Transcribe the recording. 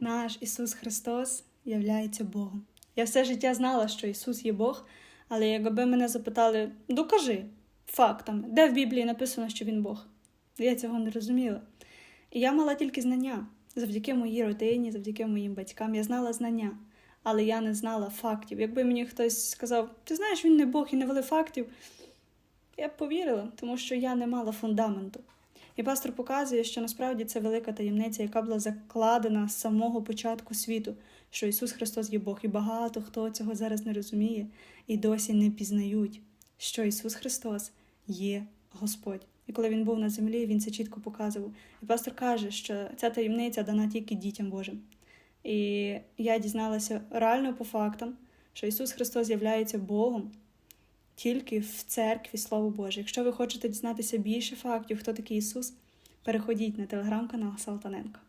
наш Ісус Христос являється Богом. Я все життя знала, що Ісус є Бог, але якби мене запитали, докажи фактами, де в Біблії написано, що Він Бог. Я цього не розуміла. І я мала тільки знання. Завдяки моїй родині, завдяки моїм батькам, я знала знання, але я не знала фактів. Якби мені хтось сказав, ти знаєш, він не Бог і не вели фактів, я б повірила, тому що я не мала фундаменту. І пастор показує, що насправді це велика таємниця, яка була закладена з самого початку світу, що Ісус Христос є Бог, і багато хто цього зараз не розуміє і досі не пізнають, що Ісус Христос є Господь. І коли він був на землі, він це чітко показував. І пастор каже, що ця таємниця дана тільки дітям Божим. І я дізналася реально по фактам, що Ісус Христос з'являється Богом тільки в церкві Слово Боже. Якщо ви хочете дізнатися більше фактів, хто такий Ісус, переходіть на телеграм-канал Салтаненко.